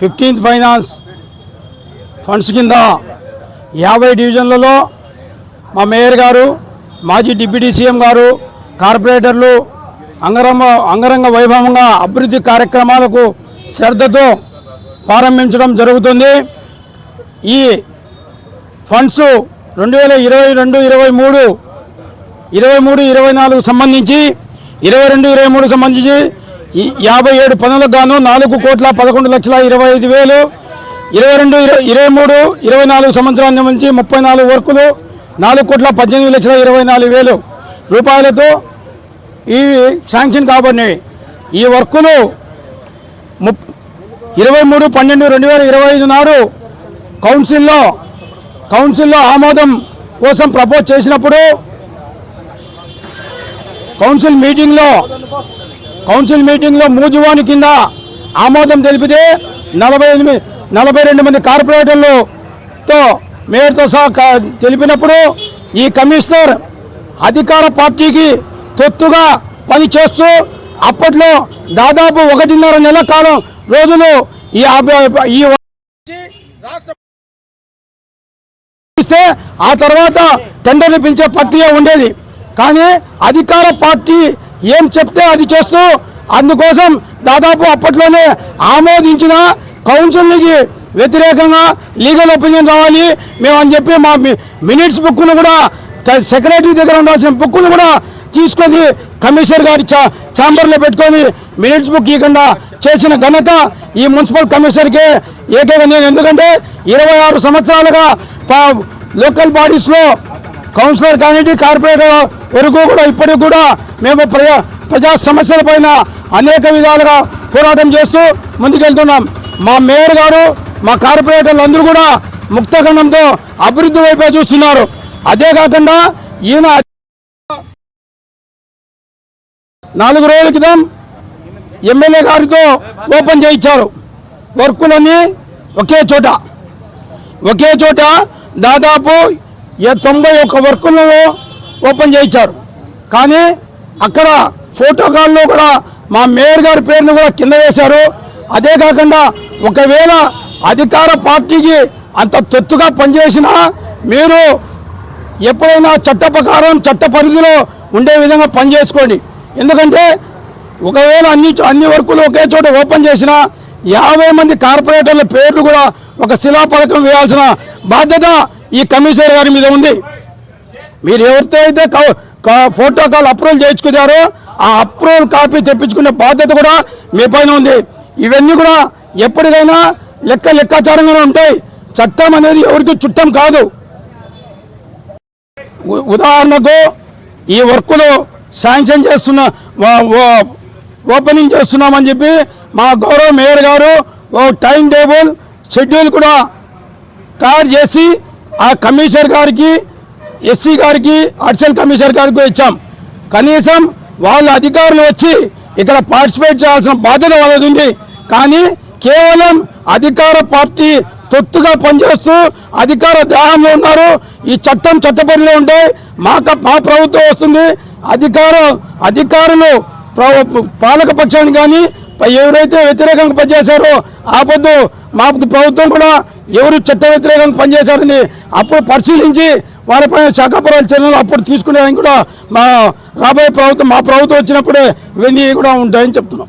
Fifteenth finance funds కింద యాభై డివిజన్లలో మా మేయర్ గారు మాజీ డిప్యూటీ సీఎం గారు కార్పొరేటర్లు అంగరంగ అంగరంగ వైభవంగా అభివృద్ధి కార్యక్రమాలకు శ్రద్ధతో ప్రారంభించడం జరుగుతుంది. ఈ ఫండ్స్ రెండు వేల ఇరవై రెండు ఇరవై మూడు ఇరవై మూడు ఇరవై నాలుగు సంబంధించి ఇరవై రెండు ఇరవై మూడు సంబంధించి యాభై ఏడు పనులకు గాను నాలుగు కోట్ల పదకొండు లక్షల ఇరవై ఐదు వేలు ఇరవై రెండు ఇరవై ఇరవై మూడు ఇరవై నాలుగు సంవత్సరాల నుంచి ముప్పై నాలుగు వర్కులు నాలుగు కోట్ల పద్దెనిమిది లక్షల ఇరవై నాలుగు వేలు రూపాయలతో ఇవి శాంక్షన్ కాబడినవి. ఈ వర్కులు ముప్ ఇరవై మూడు పన్నెండు రెండు వేల ఇరవై ఐదు నాడు కౌన్సిల్లో కౌన్సిల్లో ఆమోదం కోసం ప్రపోజ్ చేసినప్పుడు కౌన్సిల్ మీటింగ్లో కౌన్సిల్ మీటింగ్లో మూజువాని కింద ఆమోదం తెలిపితే నలభై ఎనిమిది నలభై రెండు మంది కార్పొరేటర్లతో మేయర్తో సహా తెలిపినప్పుడు ఈ కమిషనర్ అధికార పార్టీకి తొత్తుగా పనిచేస్తూ అప్పట్లో దాదాపు ఒకటిన్నర నెల కాలం రోజులు ఈ అభ- ఈ ఇస్తే ఆ తర్వాత టెండర్లు పెంచే ప్రక్రియ ఉండేది. కానీ అధికార పార్టీ ఏం చెప్తే అది చేస్తూ అందుకోసం దాదాపు అప్పట్లోనే ఆమోదించిన కౌన్సిల్కి వ్యతిరేకంగా లీగల్ ఒపీనియన్ రావాలి. మేము అని చెప్పి మా మినిట్స్ బుక్ను కూడా సెక్రటరీ దగ్గర ఉండాల్సిన బుక్ను కూడా తీసుకొని కమిషనర్ గారి చా- ఛాంబర్లో పెట్టుకొని మినిట్స్ బుక్ ఇవ్వకుండా చేసిన ఘనత ఈ మున్సిపల్ కమిషనర్కే ఏకైక నేను ఎందుకంటే ఇరవై ఆరు సంవత్సరాలుగా లోకల్ బాడీస్లో కౌన్సిలర్ కానీ కార్పొరేటర్ వరకు కూడా ఇప్పటికి కూడా మేము ప్రజా ప్రజా సమస్యల పైన అనేక విధాలుగా పోరాటం చేస్తూ ముందుకెళ్తున్నాం. మా మేయర్ గారు మా కార్పొరేటర్లు అందరూ కూడా ముక్తఖండంతో అభివృద్ధి వైపే చూస్తున్నారు. అదే కాకుండా ఈయన నాలుగు రోజుల క్రితం ఎమ్మెల్యే గారితో ఓపెన్ చేయించారు. వర్కులన్నీ ఒకే చోట. ఒకే చోట దాదాపు తొంభై ఒక్క వర్కులను ఓపెన్ చేయించారు. కానీ అక్కడ ఫోటో కాల్లో కూడా మా మేయర్ గారి పేరును కూడా కింద వేశారు. అదే కాకుండా ఒకవేళ అధికార పార్టీకి అంత తొత్తుగా పనిచేసినా మీరు ఎప్పుడైనా చట్ట ప్రకారం చట్ట పరిధిలో ఉండే విధంగా పనిచేసుకోండి. ఎందుకంటే ఒకవేళ అన్ని చో- అన్ని వర్కులు ఒకే చోట ఓపెన్ చేసినా యాభై మంది కార్పొరేటర్ల పేర్లు కూడా ఒక శిలాపలకం వేయాల్సిన బాధ్యత ఈ కమిషనర్ గారి మీద ఉంది. మీరు ఎవరితో అయితే క- ఫోటో కాల్ అప్రూవల్ చేయించుకున్నారో ఆ అప్రూవల్ కాపీ తెప్పించుకునే బాధ్యత కూడా మీ పైన ఉంది. ఇవన్నీ కూడా ఎప్పటికైనా లెక్క లెక్కాచారంగానే ఉంటాయి. చట్టం అనేది ఎవరికి చుట్టం కాదు. ఉదాహరణకు ఈ వర్క్లో శాంక్షన్ చేస్తున్న ఓపెనింగ్ చేస్తున్నామని చెప్పి మా గౌరవ మేయర్ గారు ఓ టైం టేబుల్ షెడ్యూల్ కూడా తయారు చేసి ఆ కమిషనర్ గారికి ఎస్సీ గారికి అడిషనల్ కమిషనర్ గారికి ఇచ్చాం. కనీసం వాళ్ళ అధికారులు వచ్చి ఇక్కడ పార్టిసిపేట్ చేయాల్సిన బాధ్యత వాళ్ళది ఉంది. కానీ కేవలం అధికార పార్టీ తొత్తుగా పనిచేస్తూ అధికార దాహంలో ఉన్నారు. ఈ చట్టం చట్టపరిలో ఉంటే మాక మా ప్రభుత్వం వస్తుంది. అధికారం అధికారులు ప్ర- పాలక పక్షాన్ని కానీ ఎవరైతే వ్యతిరేకంగా పనిచేశారో ఆ పొద్దు మాకు ప్రభుత్వం కూడా ఎవరు చట్ట వ్యతిరేకంగా పనిచేశారని అప్పుడు పరిశీలించి వాళ్ళపైన శాఖాపురాల చర్యలు అప్పుడు తీసుకునేదానికి కూడా మా రాబోయే ప్రభుత్వం మా ప్రభుత్వం వచ్చినప్పుడే ఇవన్నీ కూడా ఉంటాయని చెప్తున్నాం.